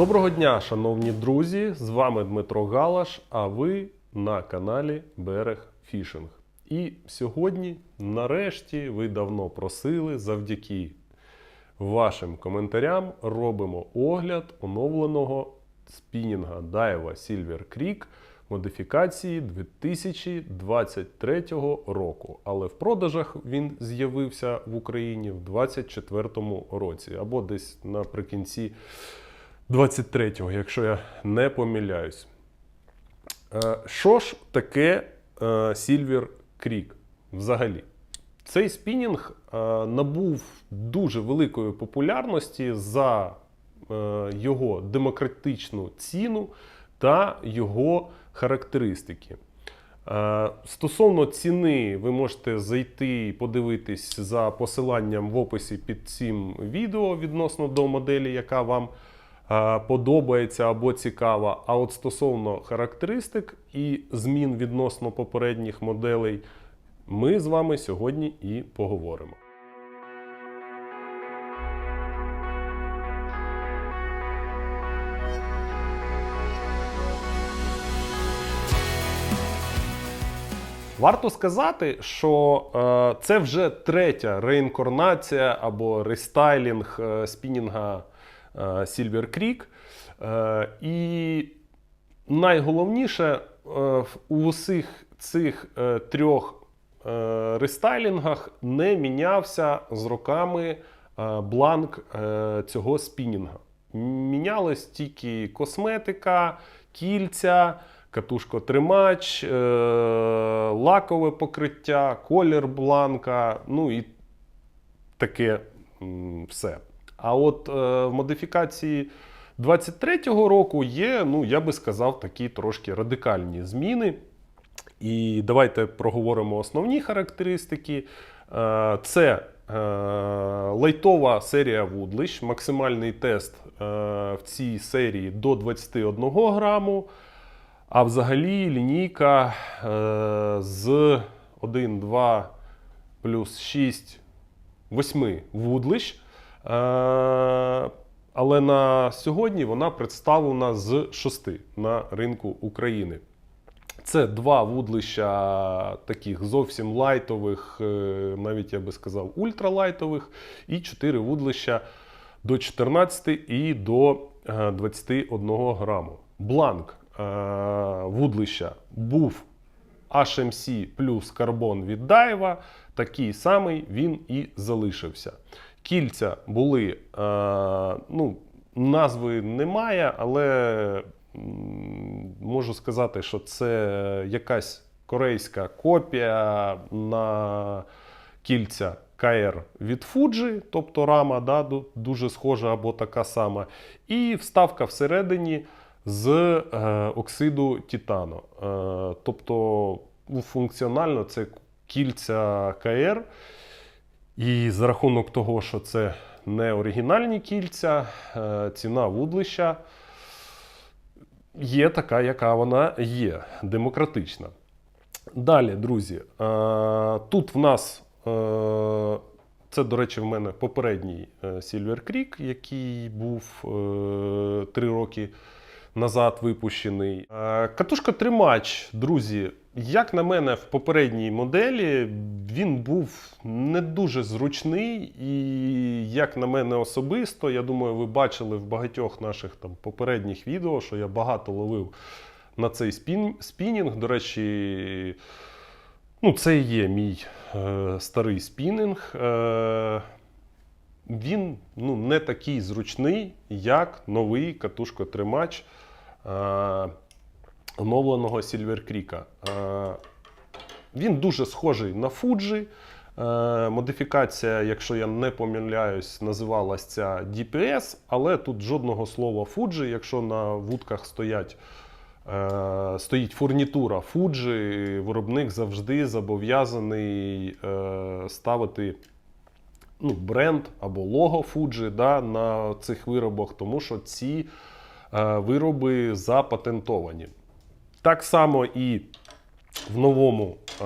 Доброго дня, шановні друзі! З вами Дмитро Галаш, а ви на каналі Берег Фішинг. І сьогодні, нарешті, ви давно просили, завдяки вашим коментарям, робимо огляд оновленого спінінга Daiwa Silver Creek модифікації 2023 року. Але в продажах він з'явився в Україні в 2024 році, або десь наприкінці 23-го, якщо я не помиляюсь. Е, Що ж таке е, Silver Creek взагалі? Цей спінінг е, набув дуже великої популярності за його демократичну ціну та його характеристики. Стосовно ціни, ви можете зайти і подивитись за посиланням в описі під цим відео відносно до моделі, яка вам подобається або цікава. А от стосовно характеристик і змін відносно попередніх моделей, ми з вами сьогодні і поговоримо. Варто сказати, що е, це вже третя реінкарнація або рестайлінг е, спінінга е, Silver Creek. Е, і найголовніше е, у усіх цих трьох рестайлінгах не мінявся з роками бланк цього спінінга. Мінялась тільки косметика, кільця, катушкотримач, лакове покриття, колір бланка, ну і таке все. А от е, в модифікації 23-го року є, ну я би сказав, такі трошки радикальні зміни. І давайте проговоримо основні характеристики. Е, Це е, лайтова серія вудлищ, максимальний тест е, в цій серії до 21 граму. А взагалі лінійка е, з 1, 2 плюс 6, 8 вудлищ. Е, але на сьогодні вона представлена з 6 на ринку України. Це два вудлища таких зовсім лайтових, е, навіть я би сказав, ультралайтових, і чотири вудлища до 14 і до е, 21 граму. Бланк е, вудлища був HMC плюс карбон від Daiwa, такий самий він і залишився. Кільця були, е, ну, назви немає, але можу сказати, що це якась корейська копія на кільця КР від Fuji, тобто рама да, дуже схожа або така сама. І вставка всередині з е, оксиду титану. Е, тобто ну, функціонально це кільця КР. І за рахунок того, що це не оригінальні кільця, е, ціна вудлища є така, яка вона є, демократична. Далі, друзі, е, тут в нас, е, це, до речі, в мене попередній Silver Creek, який був три роки назад випущений. Е, Катушка тримач, друзі, як на мене, в попередній моделі він був не дуже зручний, і як на мене особисто, я думаю, ви бачили в багатьох наших там попередніх відео, що я багато ловив на цей спін, спінінг. До речі, ну, це є мій е, старий спінінг. Е, він ну, не такий зручний, як новий катушкотримач е, оновленого Silver Creek. Е, він дуже схожий на Fuji. Е, модифікація, якщо я не помиляюсь, називалась ця DPS, але тут жодного слова Fuji, якщо на вудках стоять. Е, стоїть фурнітура Fuji, виробник завжди зобов'язаний е, ставити ну, бренд або лого Fuji да, на цих виробах, тому що ці е, вироби запатентовані. Так само і в новому е,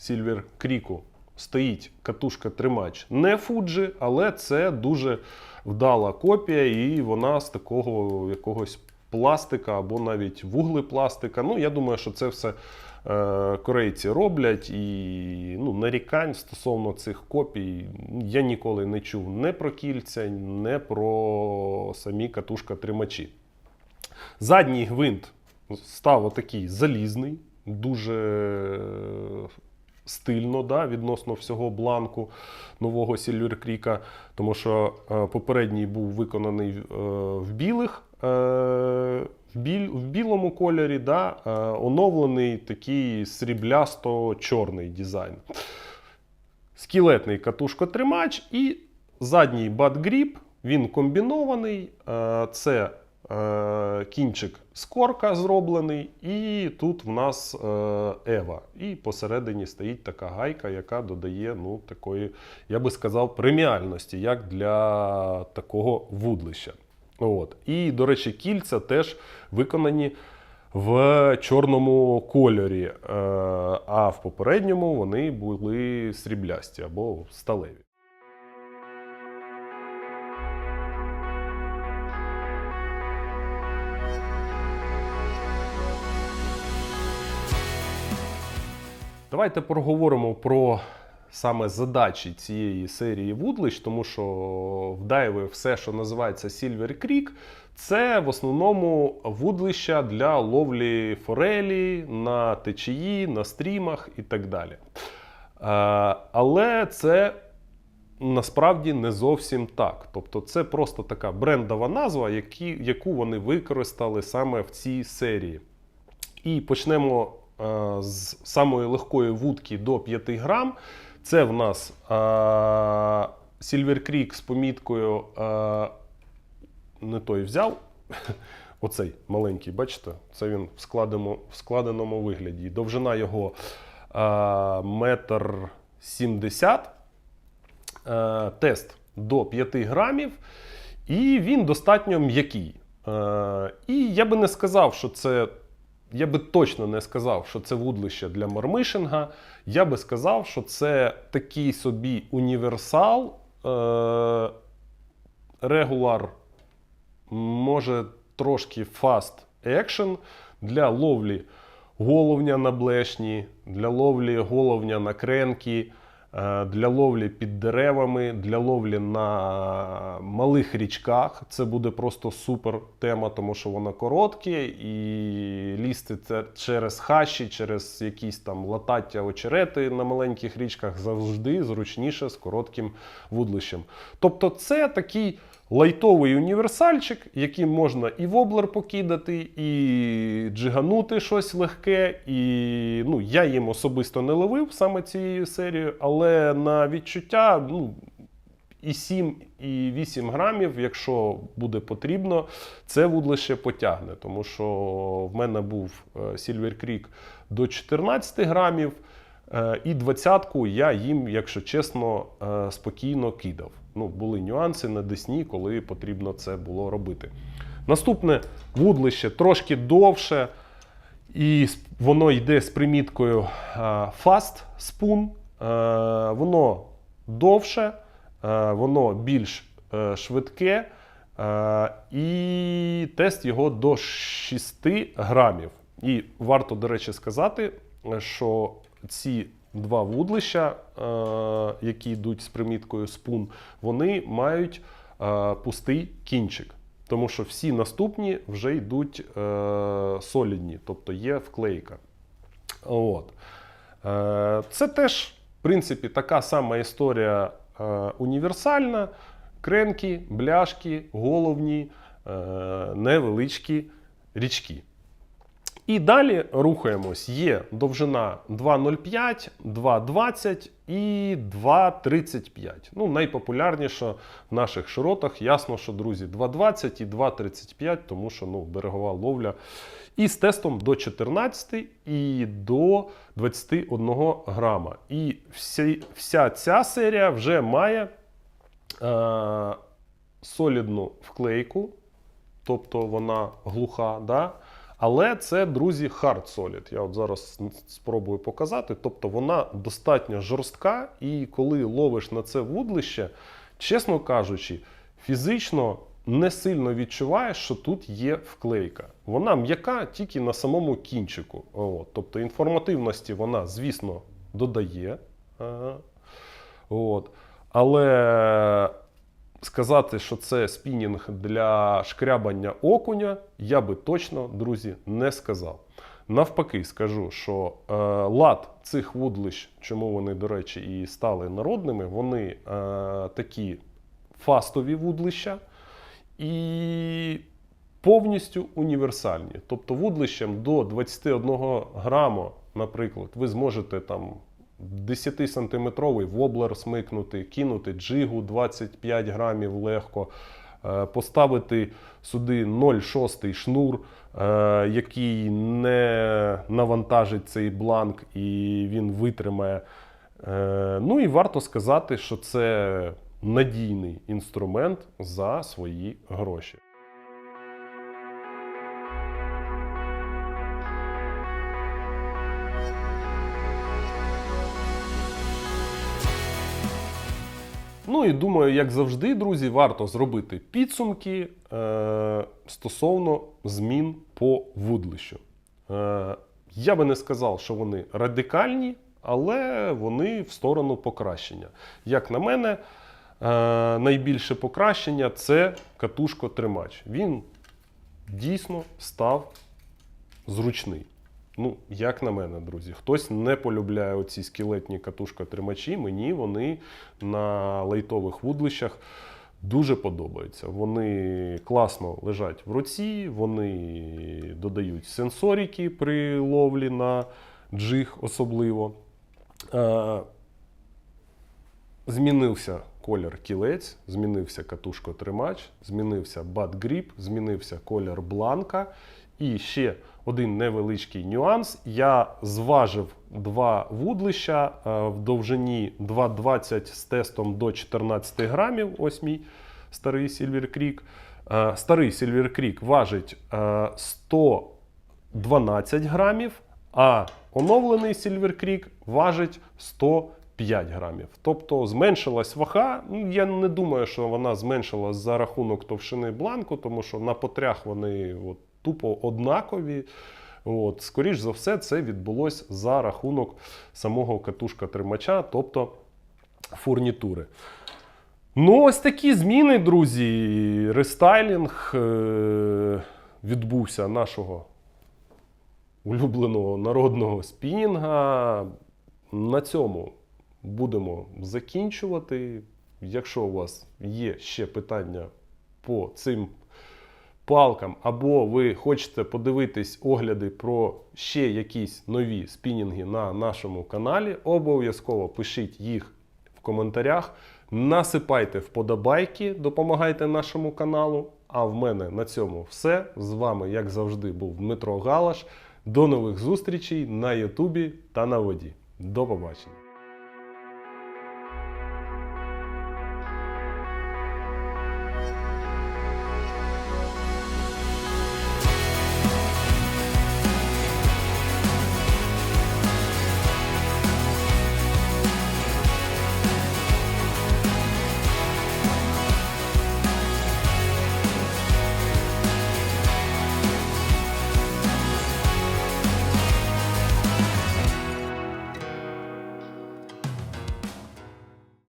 Silver Creek стоїть катушка-тримач не Fuji, але це дуже вдала копія, і вона з такого якогось пластика або навіть вуглепластика. Ну, я думаю, що це все корейці роблять, і ну, нарікань стосовно цих копій я ніколи не чув не про кільця, не про самі катушка-тримачі. Задній гвинт став отакий залізний, дуже е, стильно да, відносно всього бланку нового Silver Creek, тому що е, попередній був виконаний е, в білих. Е, В, біль, в білому кольорі, да, е, оновлений такий сріблясто-чорний дизайн. Скелетний катушкотримач і задній бат-гріп, він комбінований. е, Це кінчик з корка зроблений, і тут в нас Ева. І посередині стоїть така гайка, яка додає ну, такої, я би сказав, преміальності, як для такого вудлища. От. І, до речі, кільця теж виконані в чорному кольорі, е, а в попередньому вони були сріблясті або сталеві. Давайте проговоримо про саме задачі цієї серії вудлищ, тому що в дайві все, що називається Silver Creek, це в основному вудлища для ловлі форелі на течії, на стрімах і так далі. Е, Але це насправді не зовсім так. Тобто, це просто така брендова назва, які, яку вони використали саме в цій серії. І почнемо е, з самої легкої вудки до 5 грам. Це в нас е, Silver Creek з поміткою. Е, не той взяв. Оцей маленький, бачите? Це він в складеному, в складеному вигляді. Довжина його е, метр сімдесят. Тест до 5 грамів, і він достатньо м'який. Е, і я би не сказав, що це. Я би точно не сказав, що це вудлище для мармишинга. Я би сказав, що це такий собі універсал, е, регуляр, може трошки fast action для ловлі головня на блешні, для ловлі головня на кренкі, для ловлі під деревами, для ловлі на малих річках. Це буде просто супер тема, тому що вона коротке і лізти це через хащі, через якісь там латаття очерети на маленьких річках завжди зручніше з коротким вудлищем. Тобто, це такий. Лайтовий універсальчик, яким можна і воблер покидати, і джиганути щось легке. І ну, я їм особисто не ловив саме цією серією, але на відчуття ну, і 7, і 8 грамів, якщо буде потрібно, це вудлище потягне. Тому що в мене був е, Silver Creek до 14 грамів. Е, І двадцятку я їм, якщо чесно, е, спокійно кидав. Ну, були нюанси на Десні, коли потрібно це було робити. Наступне вудлище трошки довше, і воно йде з приміткою е, Fast Spoon. Е, Воно довше, е, воно більш е, швидке. Е, І тест його до 6 грамів. І варто, до речі, сказати, що ці два вудлища, е, які йдуть з приміткою спун, вони мають е, пустий кінчик. Тому що всі наступні вже йдуть е, солідні, тобто є вклейка. От. Це теж, в принципі, така сама історія універсальна. Кренки, бляшки, головні, невеличкі річки. І далі рухаємось. Є довжина 2,05, 2,20 і 2,35. Ну, найпопулярніше в наших широтах. Ясно, що, друзі, 2,20 і 2,35, тому що ну, берегова ловля. І з тестом до 14 і до 21 грама. І всі, вся ця серія вже має е, солідну вклейку, тобто вона глуха. Да? Але це, друзі, hard solid. Я от зараз спробую показати. Тобто вона достатньо жорстка, і коли ловиш на це вудлище, чесно кажучи, фізично не сильно відчуваєш, що тут є вклейка. Вона м'яка тільки на самому кінчику. От. Тобто інформативності вона, звісно, додає. От. Але сказати, що це спінінг для шкрябання окуня, я би точно, друзі, не сказав. Навпаки, скажу, що е, лад цих вудлищ, чому вони, до речі, і стали народними, вони е, такі фастові вудлища і повністю універсальні. Тобто вудлищем до 21 граму, наприклад, ви зможете там 10-сантиметровий воблер смикнути, кинути джигу 25 грамів легко, е, поставити сюди 0,6 шнур, е, який не навантажить цей бланк і він витримає. Е, Ну і варто сказати, що це надійний інструмент за свої гроші. Ну і думаю, як завжди, друзі, варто зробити підсумки е, стосовно змін по вудлищу. Е, я би не сказав, що вони радикальні, але вони в сторону покращення. Як на мене, е, найбільше покращення це катушко-тримач. Він дійсно став зручний. Ну, як на мене, друзі, хтось не полюбляє оці скелетні катушка-тримачі. Мені вони на лайтових вудлищах дуже подобаються. Вони класно лежать в руці, вони додають сенсорики при ловлі на джиг особливо. Е, Змінився колір кілець, змінився катушко-тримач, змінився бат-гріп, змінився колір бланка. І ще один невеличкий нюанс. Я зважив два вудлища е, в довжині 2,20 з тестом до 14 грамів. Ось мій старий Silver Creek. Е, Старий Silver Creek важить е, 112 грамів, а оновлений Silver Creek важить 105 грамів. Тобто зменшилась вага. Ну, Я не думаю, що вона зменшилась за рахунок товщини бланку, тому що на потрях вони от, тупо однакові. От, скоріш за все, це відбулось за рахунок самого катушка-тримача, тобто фурнітури. Ну, ось такі зміни, друзі. Рестайлінг е- відбувся нашого улюбленого народного спінінга. На цьому будемо закінчувати. Якщо у вас є ще питання по цим палкам, або ви хочете подивитись огляди про ще якісь нові спінінги на нашому каналі, обов'язково пишіть їх в коментарях. Насипайте вподобайки, допомагайте нашому каналу. А в мене на цьому все. З вами, як завжди, був Дмитро Галаш. До нових зустрічей на Ютубі та на воді. До побачення!